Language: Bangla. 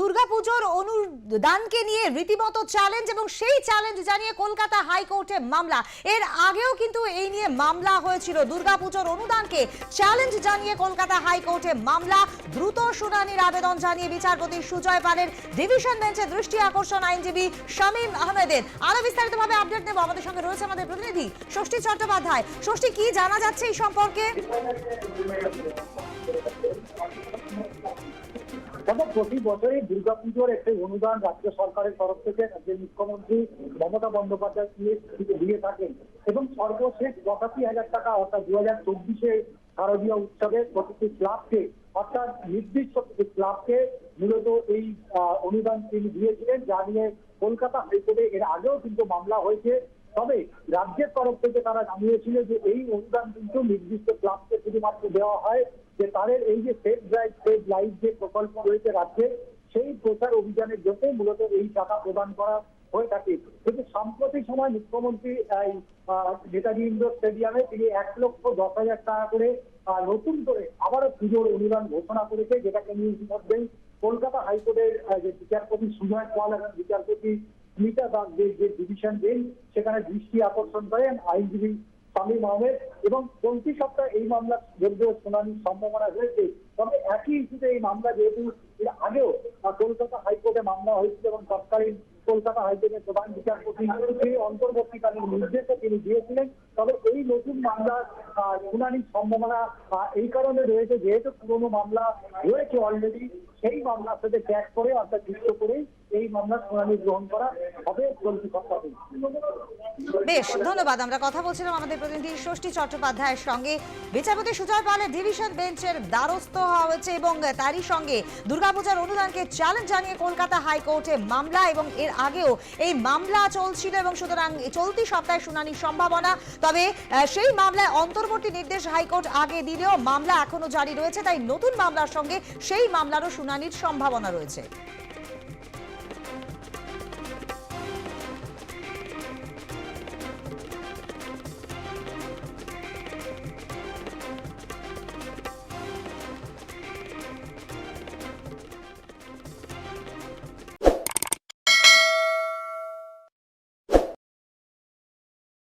দুর্গাপুজোর অনুদানকে নিয়ে রীতিমতো চ্যালেঞ্জ এবং সেই চ্যালেঞ্জ জানিয়ে কলকাতা হাইকোর্টে মামলা। এর আগেও কিন্তু এই নিয়ে মামলা হয়েছিল। দুর্গাপুজোর অনুদানকে চ্যালেঞ্জ জানিয়ে কলকাতা হাইকোর্টে মামলা। দ্রুত শুনানির আবেদন জানিয়ে বিচারপতি সুজয় পালের ডিভিশন বেঞ্চে দৃষ্টি আকর্ষণ আইনজীবী শামীম আহমেদের। আরও বিস্তারিতভাবে আপডেট নেব আমাদের সঙ্গে রয়েছে আমাদের প্রতিনিধি ষষ্ঠী চট্টোপাধ্যায়। ষষ্ঠী, কি জানা যাচ্ছে এই সম্পর্কে? দেখো প্রতি বছরই দুর্গাপুজোর একটি অনুদান রাজ্য সরকারের তরফ থেকে রাজ্যের মুখ্যমন্ত্রী মমতা বন্দ্যোপাধ্যায় দিয়ে থাকেন এবং সর্বশেষ পঁচাশি হাজার টাকা, অর্থাৎ দু হাজার চব্বিশে শারদীয় উৎসবে প্রতিটি ক্লাবকে, অর্থাৎ নির্দিষ্ট ক্লাবকে মূলত এই অনুদান তিনি দিয়েছিলেন, যা নিয়ে কলকাতা হাইকোর্টে এর আগেও কিন্তু মামলা হয়েছে। তবে রাজ্যের তরফ থেকে তারা জানিয়েছিল যে এই অনুদান কিন্তু নির্দিষ্ট ক্লাবকে শুধুমাত্র দেওয়া হয় যে তাদের এই যে সেভ ড্রাইভ সেভ লাইফ যে প্রকল্প রয়েছে রাজ্যে, সেই প্রচার অভিযানের জন্য মূলত এই টাকা প্রদান করা হয়ে থাকে। কিন্তু সাম্প্রতিক সময় মুখ্যমন্ত্রী নেতাজি ইন্ডোর স্টেডিয়ামে তিনি এক লক্ষ দশ হাজার টাকা করে নতুন করে আবারও পুজোর অনুদান ঘোষণা করেছে, যেটাকে নিয়ে ইতিমধ্যেই কলকাতা হাইকোর্টের যে বিচারপতি সুজয় পাল এবং বিচারপতি স্মিতা দাস যে ডিভিশন বেঞ্চ সেখানে দৃষ্টি আকর্ষণ করেন আইনজীবী শামীম আহমেদ এবং চলতি সপ্তাহে এই মামলা যদিও শুনানির সম্ভাবনা রয়েছে। তবে একই ইস্যুতে এই মামলা যেহেতু এর আগেও কলকাতা হাইকোর্টে মামলা হয়েছিল এবং তৎকালীন কলকাতা হাইকোর্টের প্রধান বিচারপতি সেই অন্তর্বর্তীকালীন নির্দেশে তিনি দিয়েছিলেন। তবে এই নতুন মামলার শুনানির সম্ভাবনা এই কারণে রয়েছে যেহেতু পুরনো মামলা রয়েছে অলরেডি সেই মামলার সাথে ট্যাগ করে অর্থাৎ যুক্ত করেই এই মামলার শুনানি গ্রহণ করা হবে চলতি সপ্তাহে বেশ, ধন্যবাদ, আমরা কথা বলছিলাম আমাদের প্রতিনিধি ষষ্ঠী চট্টোপাধ্যায়ের সঙ্গে। বিচারপতি সুজয় পালের ডিভিশন বেঞ্চের দ্বারস্থ হওয়া হয়েছে এবং তারই সঙ্গে দুর্গাপূজার অনুদানকে চ্যালেঞ্জ জানিয়ে কলকাতা হাইকোর্টে মামলা এবং এর আগেও এই মামলা চলছিল এবং সুতরাং চলতি সপ্তাহে শুনানির সম্ভাবনা। তবে সেই মামলায় অন্তর্বর্তী নির্দেশ হাইকোর্ট আগে দিলেও মামলা এখনও জারি রয়েছে, তাই নতুন মামলার সঙ্গে সেই মামলারও শুনানির সম্ভাবনা রয়েছে।